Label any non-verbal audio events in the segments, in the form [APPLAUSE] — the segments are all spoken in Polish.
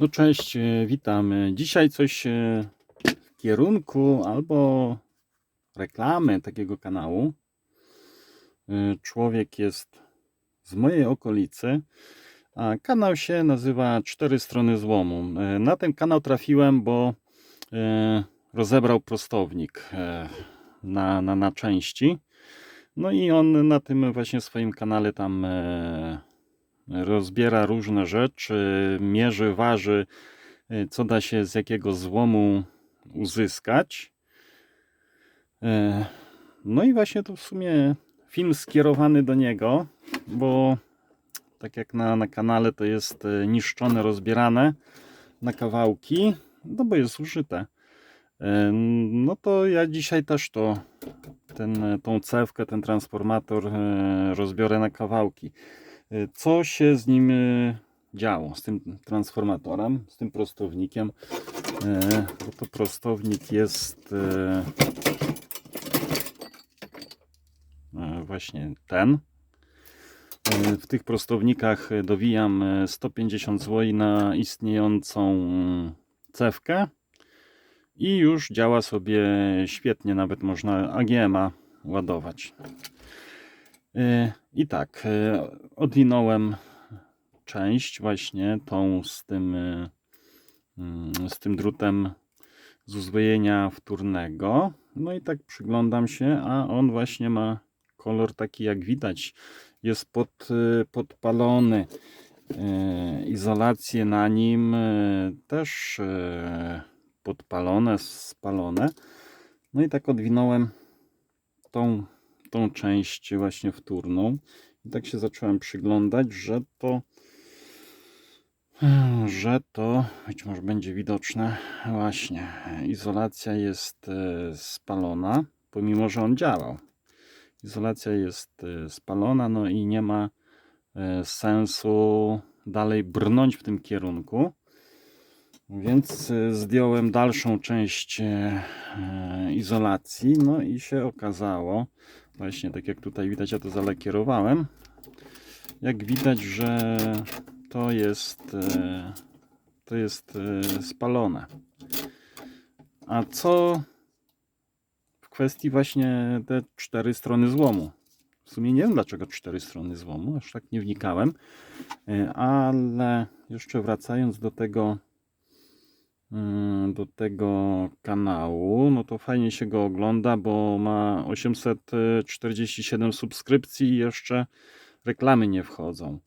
No cześć, e, witam. E, Dzisiaj coś e, w kierunku albo reklamy takiego kanału. Człowiek jest z mojej okolicy, a kanał się nazywa Cztery Strony Złomu. Na ten kanał trafiłem, bo rozebrał prostownik na, na, na części. No i on na tym właśnie swoim kanale tam rozbiera różne rzeczy, mierzy, waży, y, co da się z jakiego złomu uzyskać. E, No i właśnie to w sumie film skierowany do niego, bo tak jak na, na kanale to jest e, niszczone, rozbierane na kawałki, no bo jest użyte. E, No to ja dzisiaj też to, ten, tą cewkę, ten transformator e, rozbiorę na kawałki. E, Co się z nim e, działo, z tym transformatorem, z tym prostownikiem? E, Bo to prostownik jest właśnie ten. W tych prostownikach dowijam e, 150 zł na istniejącą cewkę i już działa sobie świetnie, nawet można AGM-a ładować. E, I tak, e, odwinąłem część właśnie tą z tym, e, mm, z tym drutem z uzbrojenia wtórnego. No i tak przyglądam się, a on właśnie ma kolor taki jak widać. Jest pod, podpalony. Izolacje na nim też podpalone, spalone. No i tak odwinąłem tą, tą część właśnie wtórną. I tak się zacząłem przyglądać, że to że to być może będzie widoczne właśnie. Izolacja jest e, spalona pomimo, że on działał. Izolacja jest e, spalona no i nie ma e, sensu dalej brnąć w tym kierunku więc e, zdjąłem dalszą część e, e, izolacji no i się okazało właśnie tak jak tutaj widać ja to zalakierowałem jak widać, że to jest to jest spalone. A co w kwestii właśnie te cztery strony złomu? W sumie nie wiem dlaczego cztery strony złomu, aż tak nie wnikałem, ale jeszcze wracając do tego do tego kanału, no to fajnie się go ogląda, bo ma 847 subskrypcji i jeszcze reklamy nie wchodzą.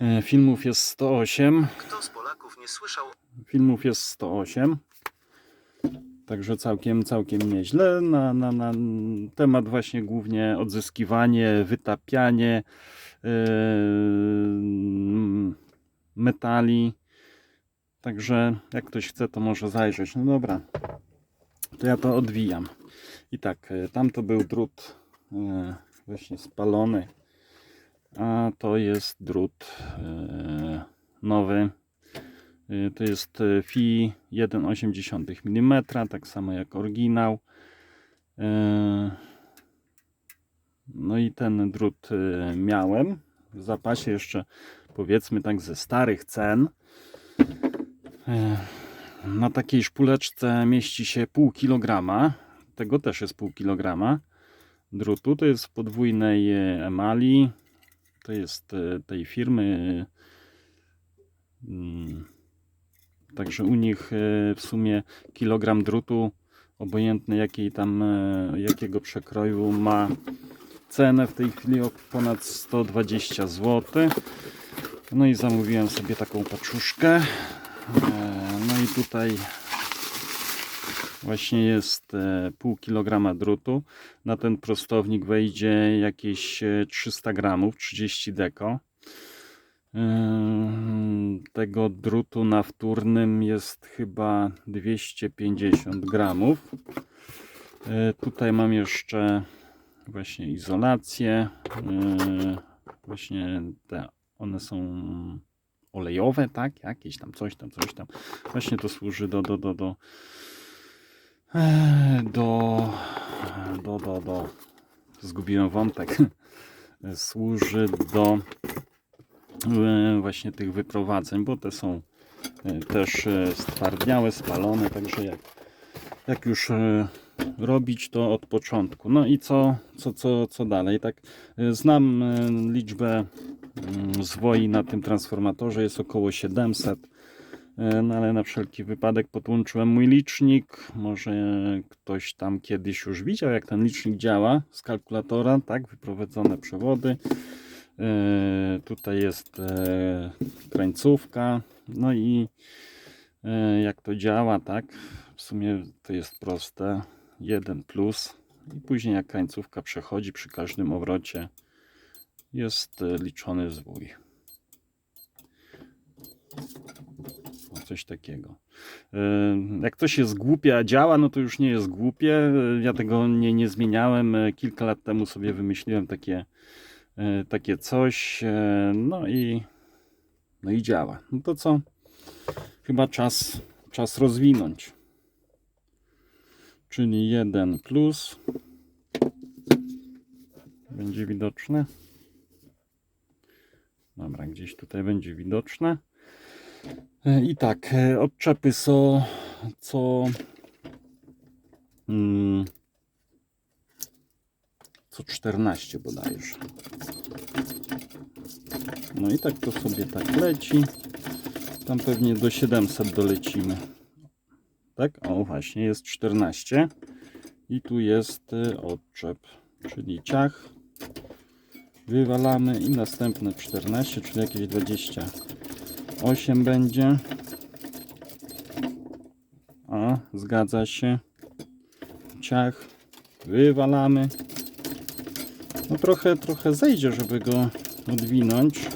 E, Filmów jest 108. Kto z Polaków nie słyszał Filmów jest 108. Także całkiem, całkiem nieźle. Na, na, na temat właśnie głównie odzyskiwanie, wytapianie yy, metali. Także jak ktoś chce, to może zajrzeć. No dobra, to ja to odwijam. I tak, e, tam to był drut e, właśnie spalony, a to jest drut e, nowy. To jest Fi 1,8 mm, tak samo jak oryginał. No i ten drut miałem w zapasie jeszcze powiedzmy tak ze starych cen. Na takiej szpuleczce mieści się pół kilograma. Tego też jest pół kilograma drutu. To jest w podwójnej y, emali. To jest y, tej firmy. y, mm, Także u nich e, w sumie kilogram drutu, obojętny jakiej tam, e, jakiego przekroju ma cenę w tej chwili o ponad 120 zł. No i zamówiłem sobie taką paczuszkę. E, No i tutaj właśnie jest e, pół kilograma drutu. Na ten prostownik wejdzie jakieś e, 300 gramów, 30 deko. Tego drutu na wtórnym jest chyba 250 gramów. E, Tutaj mam jeszcze właśnie izolację. e, Właśnie te, one są olejowe, tak? Jakieś tam coś tam, coś tam. Właśnie to służy do, do, do, do, e, do, do, do, do. Zgubiłem wątek. [LAUGHS] Służy do e, właśnie tych wyprowadzeń, bo te są e, też stwardniałe, spalone, także jak, jak już robić to od początku. No i co, co, co, co dalej? Tak, znam liczbę zwoi na tym transformatorze, jest około 700. E, No ale na wszelki wypadek podłączyłem mój licznik. Może ktoś tam kiedyś już widział, jak ten licznik działa z kalkulatora, tak? Wyprowadzone przewody. E, Tutaj jest e, krańcówka. No i jak to działa, tak? W sumie to jest proste. 1 plus. I później jak krańcówka przechodzi przy każdym obrocie jest e, liczony zwój. Coś takiego. E, Jak coś jest głupie, a działa, no to już nie jest głupie. E, Ja tego nie, nie zmieniałem. Kilka lat temu sobie wymyśliłem takie, takie coś. No i, no i działa. No to co? Chyba czas, czas rozwinąć. Czyli 1 plus. Będzie widoczne. Dobra, gdzieś tutaj będzie widoczne. E, I tak, e, odczepy są co mm, co 14 bodajże. No i tak to sobie tak leci. Tam pewnie do 700 dolecimy. Tak? O, właśnie jest 14. I tu jest e, odczep, czyli ciach. Wywalamy i następne 14, czyli jakieś 28 będzie. A, zgadza się. Ciach. Wywalamy. No trochę, trochę zejdzie, żeby go odwinąć.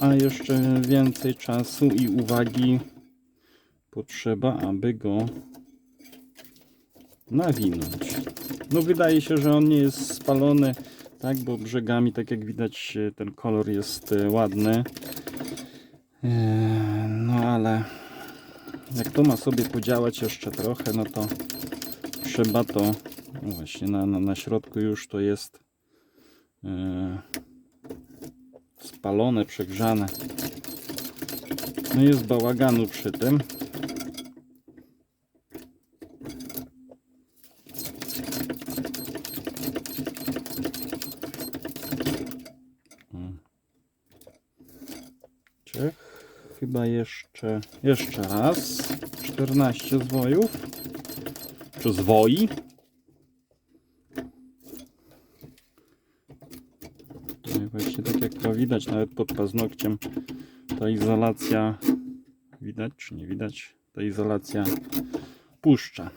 A jeszcze więcej czasu i uwagi potrzeba, aby go nawinąć. No wydaje się, że on nie jest spalony, tak, bo brzegami, tak jak widać, e, ten kolor jest e, ładny. E, No ale jak to ma sobie podziałać jeszcze trochę, no to trzeba to, no właśnie na, na, na środku już to jest spalone, przegrzane. No jest bałaganu przy tym. Chyba jeszcze, jeszcze raz. 14 zwojów. Czy zwoi? Właśnie tak jak to widać, nawet pod paznokciem ta izolacja widać czy nie widać? Ta izolacja puszcza.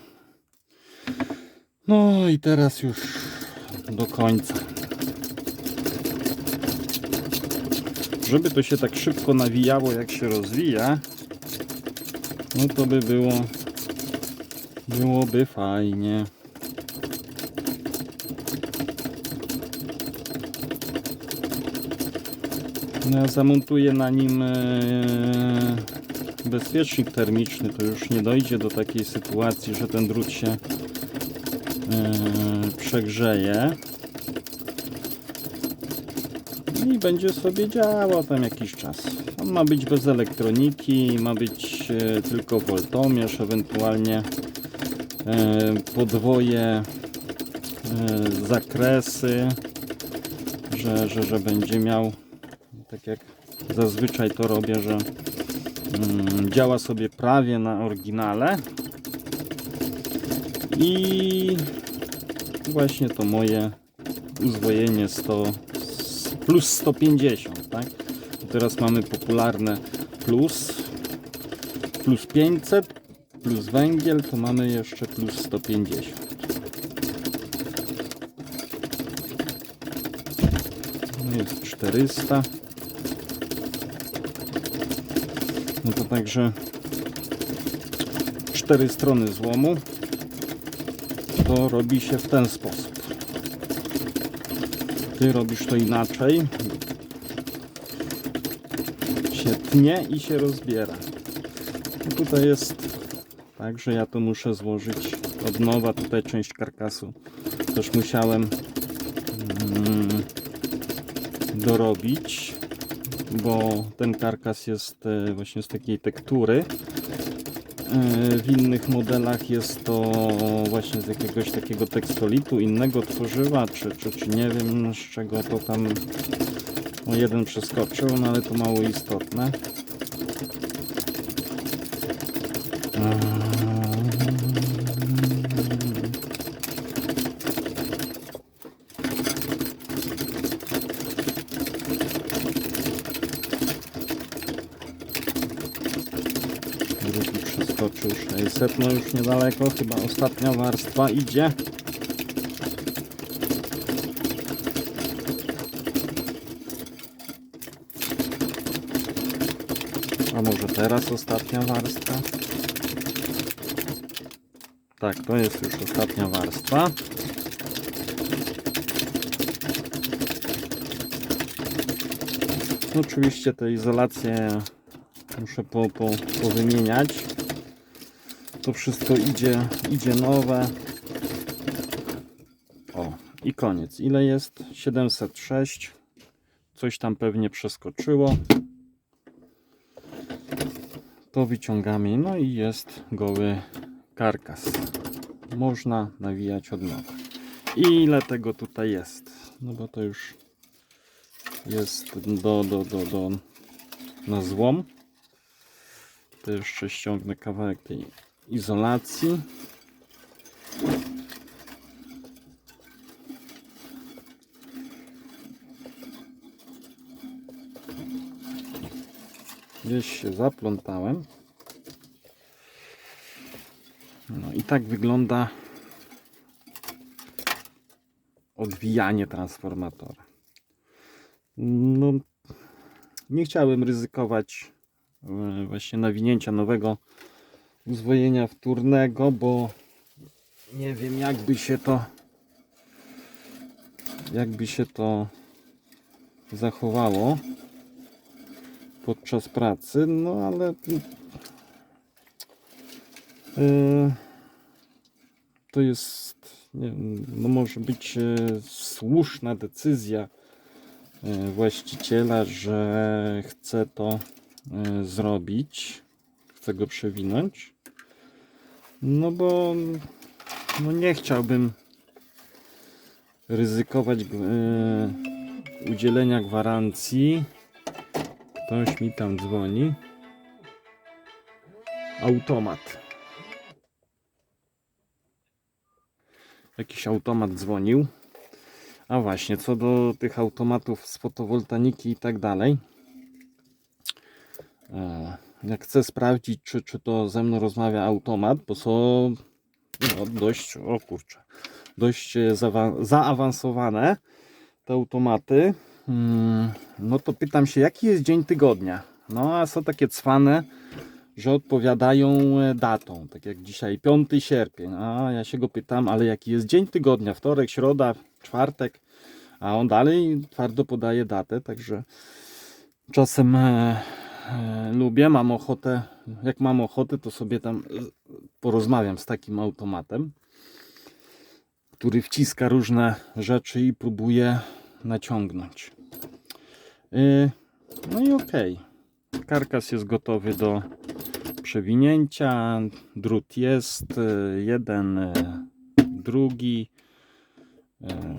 No i teraz już do końca. Żeby to się tak szybko nawijało, jak się rozwija, no to by było, byłoby fajnie. No ja zamontuję na nim e, bezpiecznik termiczny, to już nie dojdzie do takiej sytuacji, że ten drut się e, przegrzeje. I będzie sobie działał tam jakiś czas. On ma być bez elektroniki, ma być e, tylko woltomierz, ewentualnie e, podwoje e, zakresy, że, że, że będzie miał, tak jak zazwyczaj to robię, że mm, działa sobie prawie na oryginale. I właśnie to moje uzwojenie 100 plus 150, tak? Teraz mamy popularne plus, plus 500, plus węgiel, to mamy jeszcze plus 150. No Jest 400. No to także cztery strony złomu to robi się w ten sposób. Ty robisz to inaczej. Się tnie i się rozbiera. I tutaj jest tak, że ja to muszę złożyć od nowa. Tutaj część karkasu też musiałem mm, dorobić, bo ten karkas jest e, właśnie z takiej tektury. W innych modelach jest to właśnie z jakiegoś takiego tekstolitu, innego tworzywa, czy, czy, czy nie wiem z czego to tam o jeden przeskoczył, no ale to mało istotne. Przeskoczył 600, no już niedaleko, chyba ostatnia warstwa idzie. A może teraz ostatnia warstwa? Tak, to jest już ostatnia warstwa. Oczywiście te izolacje muszę po, po, powymieniać. To wszystko idzie, idzie nowe. O, i koniec. Ile jest? 706. Coś tam pewnie przeskoczyło. To wyciągamy. No i jest goły karkas. Można nawijać od nowa. Ile tego tutaj jest? No bo to już jest do, do, do, do na złom. To jeszcze ściągnę kawałek tej izolacji. Gdzieś się zaplątałem. No i tak wygląda odwijanie transformatora. No, nie chciałem ryzykować e, właśnie nawinięcia nowego uzwojenia wtórnego, bo nie wiem jakby się to jakby się to zachowało podczas pracy, no ale e, to jest nie no może być e, słuszna decyzja e, właściciela, że chce to zrobić, chce go przewinąć. No bo no nie chciałbym ryzykować e, udzielenia gwarancji. Ktoś mi tam dzwoni. Automat. Jakiś automat dzwonił. A właśnie, co do tych automatów z fotowoltaiki i tak dalej. E, Jak chcę sprawdzić, czy, czy to ze mną rozmawia automat, bo są no, dość, o kurczę, dość e, zaawa- zaawansowane te automaty. Mm, No to pytam się, jaki jest dzień tygodnia? No a są takie cwane, że odpowiadają e, datą, tak jak dzisiaj 5 sierpień. A ja się go pytam, ale jaki jest dzień tygodnia? Wtorek, środa, czwartek. A on dalej twardo podaje datę, także czasem e, lubię, mam ochotę, jak mam ochotę, to sobie tam e, porozmawiam z takim automatem, który wciska różne rzeczy i próbuje naciągnąć. E, No i okej. Karkas jest gotowy do przewinięcia. Drut jest. e, Jeden, e, drugi. E,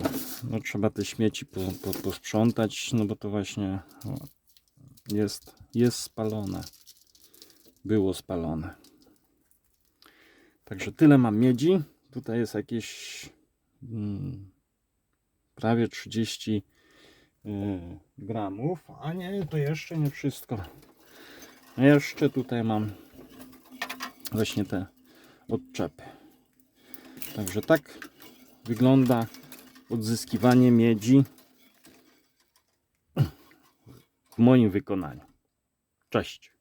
No, trzeba te śmieci po, po, posprzątać, no bo to właśnie jest, jest spalone. Było spalone. Także tyle mam miedzi. Tutaj jest jakieś mm, prawie 30 y, gramów. A nie, to jeszcze nie wszystko. Jeszcze tutaj mam właśnie te odczepy. Także tak wygląda odzyskiwanie miedzi w moim wykonaniu. Cześć.